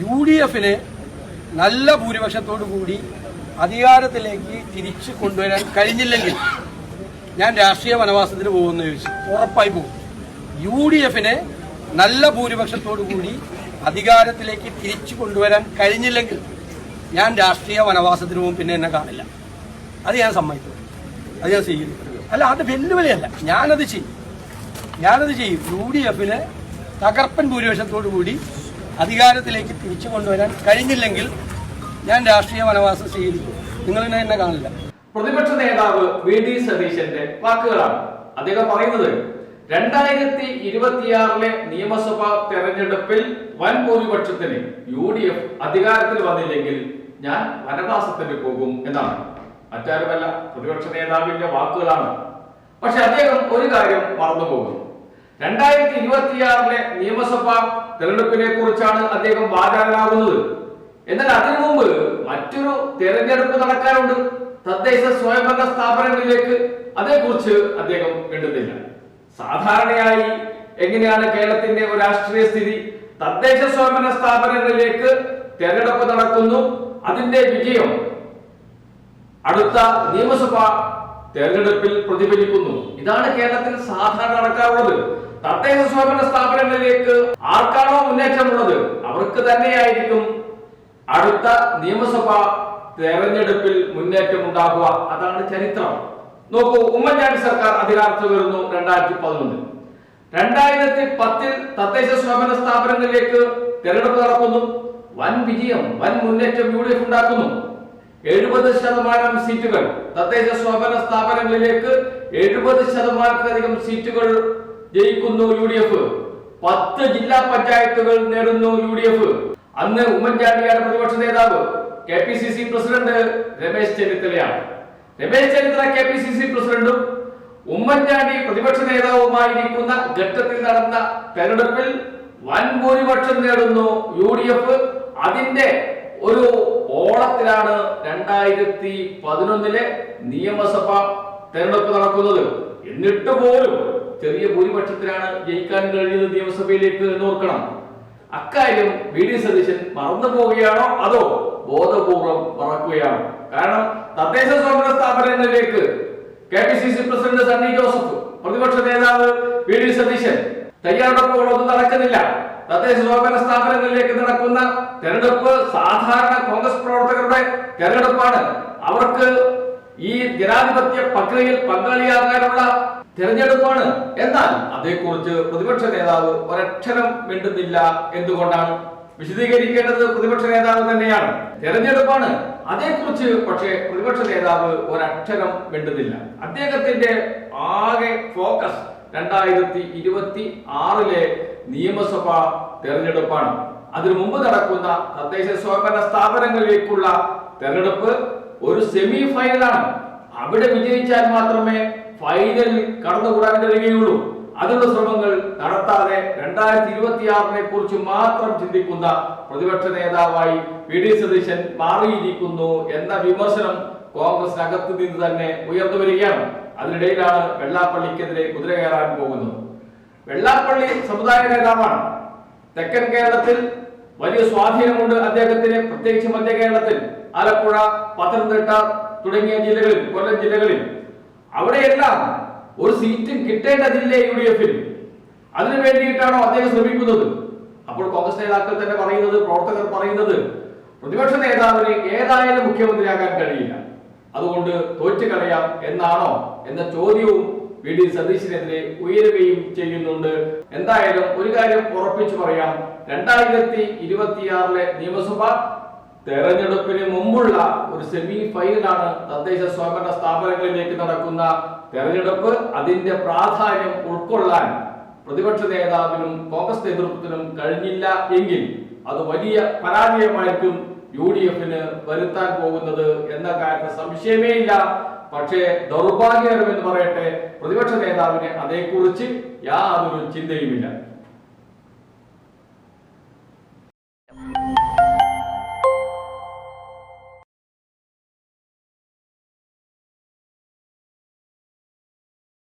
U D എഫിന് നല്ല ഭൂരിപക്ഷത്തോടു കൂടി അധികാരത്തിലേക്ക് തിരിച്ചു കൊണ്ടുവരാൻ കഴിഞ്ഞില്ലെങ്കിൽ ഞാൻ രാഷ്ട്രീയ വനവാസത്തിന് പോകുമെന്ന് ചോദിച്ചു. ഉറപ്പായി പോകും. യു ഡി എഫിന് നല്ല ഭൂരിപക്ഷത്തോടു കൂടി അധികാരത്തിലേക്ക് തിരിച്ചു കൊണ്ടുവരാൻ കഴിഞ്ഞില്ലെങ്കിൽ ഞാൻ രാഷ്ട്രീയ വനവാസത്തിന് പോകും പിന്നെ എന്നെ കാണില്ല. അത് ഞാൻ സമ്മതിക്കും. അത് ഞാൻ ചെയ്യും അല്ല അത് വെല്ലുവിളിയല്ല. ഞാനത് ചെയ്യും. ഞാനത് ചെയ്യും. യു ഡി എഫിന് തകർപ്പൻ ഭൂരിപക്ഷത്തോടു കൂടി അധികാരത്തിലേക്ക് തിരിച്ചു കൊണ്ടുവരാൻ കഴിഞ്ഞില്ലെങ്കിൽ ഞാൻ രാഷ്ട്രീയ വനവാസം സ്വീകരിക്കും. നിങ്ങളിനെ എന്നെ കാണില്ല. പ്രതിപക്ഷ നേതാവ് വി ഡി സതീശന്റെ വാക്കുകളാണ്. അദ്ദേഹം പറയുന്നത് രണ്ടായിരത്തി ഇരുപത്തിയാറിലെ നിയമസഭാ തെരഞ്ഞെടുപ്പിൽ വൻ ഭൂരിപക്ഷത്തിന് യു ഡി എഫ് അധികാരത്തിൽ വന്നില്ലെങ്കിൽ ഞാൻ വനവാസത്തിന് പോകും എന്നാണ്. മറ്റാരുമല്ല പ്രതിപക്ഷ നേതാവിന്റെ വാക്കുകളാണ്. പക്ഷെ അദ്ദേഹം ഒരു കാര്യം മറന്നുപോകുന്നു. രണ്ടായിരത്തി ഇരുപത്തിയാറിലെ നിയമസഭാ തെരഞ്ഞെടുപ്പിനെ കുറിച്ചാണ് അദ്ദേഹം വാചാലനാകുന്നത്. എന്നാൽ അതിനു മുമ്പ് മറ്റൊരു തെരഞ്ഞെടുപ്പ് നടക്കാനുണ്ട് തദ്ദേശ സ്വയംഭരണ സ്ഥാപനങ്ങളിലേക്ക്. അതേക്കുറിച്ച് അദ്ദേഹം മിണ്ടുന്നില്ല സാധാരണയായി എങ്ങനെയാണ് കേരളത്തിന്റെ ഒരു രാഷ്ട്രീയ സ്ഥിതി? തദ്ദേശ സ്വയംഭരണ സ്ഥാപനങ്ങളിലേക്ക് തെരഞ്ഞെടുപ്പ് നടക്കുന്നു. അതിന്റെ വിജയം അടുത്ത നിയമസഭാ തെരഞ്ഞെടുപ്പിൽ പ്രതിഫലിക്കുന്നു. ഇതാണ് കേരളത്തിൽ സാധാരണ നടക്കാറുള്ളത്. തദ്ദേശ സ്വയംഭരണ സ്ഥാപനങ്ങളിലേക്ക് ആർക്കാണോ മുന്നേറ്റമുള്ളത്? അവർക്ക് തന്നെയായിരിക്കും അടുത്ത നിയമസഭാ തെരഞ്ഞെടുപ്പിൽ മുന്നേറ്റം ഉണ്ടാകുക അതാണ് ചരിത്രം. നോക്കൂ ഉമ്മൻചാണ്ടി സർക്കാർ അധികാരത്തിൽ വരുന്നു രണ്ടായിരത്തി പതിനൊന്നിൽ രണ്ടായിരത്തി പത്തിൽ തദ്ദേശ സ്വയംഭരണ സ്ഥാപനങ്ങളിലേക്ക് തെരഞ്ഞെടുപ്പ് നടക്കുന്നു. വൻ വിജയം വൻ മുന്നേറ്റം യു ഡി എഫ് ഉണ്ടാക്കുന്നു. എഴുപത് ശതമാനം സീറ്റുകൾ തദ്ദേശ സ്വയംഭരണ സ്ഥാപനങ്ങളിലേക്ക് എഴുപത് ശതമാനത്തിലധികം സീറ്റുകൾ ജയിക്കുന്നു യു ഡി എഫ് പത്ത് ജില്ലാ പഞ്ചായത്തുകൾ നേടുന്നു യു ഡി എഫ് അന്ന് ഉമ്മൻചാണ്ടിയാണ് പ്രതിപക്ഷ നേതാവ്. K P C C president Ramesh ചെന്നിത്തലയാണ്. Ramesh Chennithala K P C C പ്രസിഡന്റും ഉമ്മൻചാണ്ടി പ്രതിപക്ഷ നേതാവുമായിരിക്കുന്ന ഘട്ടത്തിൽ നടന്ന തെരഞ്ഞെടുപ്പിൽ വൻ ഭൂരിപക്ഷം നേടുന്നു യു ഡി എഫ് അതിന്റെ ഒരു ഓളത്തിലാണ് രണ്ടായിരത്തി പതിനൊന്നിലെ നിയമസഭ തെരഞ്ഞെടുപ്പ് നടക്കുന്നത്. എന്നിട്ട് പോലും ചെറിയ ഭൂരിപക്ഷത്തിലാണ് ജയിക്കാൻ കഴിയുന്നത് നിയമസഭയിലേക്ക് എന്ന് ഓർക്കണം. അക്കാര്യം വി ഡി സതീശൻ മറന്നു പോവുകയാണോ അതോ ബോധപൂർവം മറക്കുകയാണോ? കാരണം തദ്ദേശ സ്വയംഭരണ സ്ഥാപനങ്ങളിലേക്ക് K P C C president Sunny Joseph പ്രതിപക്ഷ നേതാവ് വി ഡി സതീശൻ തയ്യാറെടുപ്പുകളൊന്നും നടക്കുന്നില്ല. തദ്ദേശ സ്വയംഭരണ സ്ഥാപനങ്ങളിലേക്ക് നടക്കുന്ന തെരഞ്ഞെടുപ്പ് സാധാരണ കോൺഗ്രസ് പ്രവർത്തകരുടെ തെരഞ്ഞെടുപ്പാണ്. അവർക്ക് ഈ ജനാധിപത്യ പ്രക്രിയയിൽ പങ്കാളിയാകാനുള്ള തെരഞ്ഞെടുപ്പാണ്. എന്നാൽ അതേക്കുറിച്ച് പ്രതിപക്ഷ നേതാവ് ഒരക്ഷരം മിണ്ടുന്നില്ല എന്തുകൊണ്ടാണ്? വിശദീകരിക്കേണ്ടത് പ്രതിപക്ഷ നേതാവ് തന്നെയാണ്. തെരഞ്ഞെടുപ്പാണ്. അതേക്കുറിച്ച് പക്ഷേ പ്രതിപക്ഷ നേതാവ് ഒരക്ഷരം മിണ്ടുന്നില്ല. അദ്ദേഹത്തിന്റെ ആകെ ഫോക്കസ് രണ്ടായിരത്തി ഇരുപത്തി ആറിലെ നിയമസഭാ തെരഞ്ഞെടുപ്പാണ്. അതിനു മുമ്പ് നടക്കുന്ന തദ്ദേശ സ്വയംഭരണ സ്ഥാപനങ്ങളിലേക്കുള്ള തെരഞ്ഞെടുപ്പ് ഒരു സെമി ഫൈനലാണ് അവിടെ വിജയിച്ചാൽ മാത്രമേ ഫൈനലിൽ കടന്നുകൂടാൻ കഴിയുകയുള്ളൂ. അതിനുള്ള ശ്രമങ്ങൾ നടത്താതെ രണ്ടായിരത്തി ഇരുപത്തി ആറിനെ കുറിച്ച് മാത്രം ചിന്തിക്കുന്ന പ്രതിപക്ഷ നേതാവായി വി. ഡി. സതീശൻ മാറിയിരിക്കുന്നു എന്ന വിമർശനം കോൺഗ്രസിനകത്ത് നിന്ന് തന്നെ ഉയർന്നു വരികയാണ്. അതിനിടയിലാണ് വെള്ളാപ്പള്ളിക്കെതിരെ കുതിര കയറാൻ പോകുന്നത്. വെള്ളാപ്പള്ളി സമുദായ നേതാവാണ്. തെക്കൻ കേരളത്തിൽ വലിയ സ്വാധീനമുണ്ട് അദ്ദേഹത്തിന്. പ്രത്യേകിച്ച് മധ്യ കേരളത്തിൽ ആലപ്പുഴ പത്തനംതിട്ട തുടങ്ങിയ ജില്ലകളിൽ കൊല്ലം ജില്ലകളിൽ. അവിടെയെല്ലാം ഒരു സീറ്റും കിട്ടേണ്ടതില്ല യു ഡി എഫിൽ അതിനു വേണ്ടിയിട്ടാണോ അദ്ദേഹം ശ്രമിക്കുന്നത്? അപ്പോൾ കോൺഗ്രസ് നേതാക്കൾ തന്നെ പറയുന്നത് പ്രവർത്തകർ പറയുന്നത് പ്രതിപക്ഷ നേതാവിന് ഏതായാലും മുഖ്യമന്ത്രിയാകാൻ കഴിയില്ല. അതുകൊണ്ട് തോറ്റു കളയാം എന്നാണോ എന്ന ചോദ്യവും വി ഡി സതീശിനെതിരെ ഉയരുകയും ചെയ്യുന്നുണ്ട്. എന്തായാലും ഒരു കാര്യം ഉറപ്പിച്ചു പറയാം. രണ്ടായിരത്തി ഇരുപത്തിയാറിലെ നിയമസഭ തെരഞ്ഞെടുപ്പിന് മുമ്പുള്ള ഒരു സെമി ഫൈനലാണ് തദ്ദേശ സ്വയംഭരണ സ്ഥാപനങ്ങളിലേക്ക് നടക്കുന്ന തെരഞ്ഞെടുപ്പ്. അതിന്റെ പ്രാധാന്യം ഉൾക്കൊള്ളാൻ പ്രതിപക്ഷ നേതാവിനും കോൺഗ്രസ് നേതൃത്വത്തിനും കഴിഞ്ഞില്ല എങ്കിൽ അത് വലിയ പരാജയമായിരിക്കും യു ഡി എഫിന് വരുത്താൻ പോകുന്നത് എന്ന കാര്യത്തിൽ സംശയമേ ഇല്ല പക്ഷേ ദൗർഭാഗ്യകരമെന്ന് പറയട്ടെ പ്രതിപക്ഷ നേതാവിന് അതേക്കുറിച്ച് യാതൊരു ചിന്തയുമില്ല.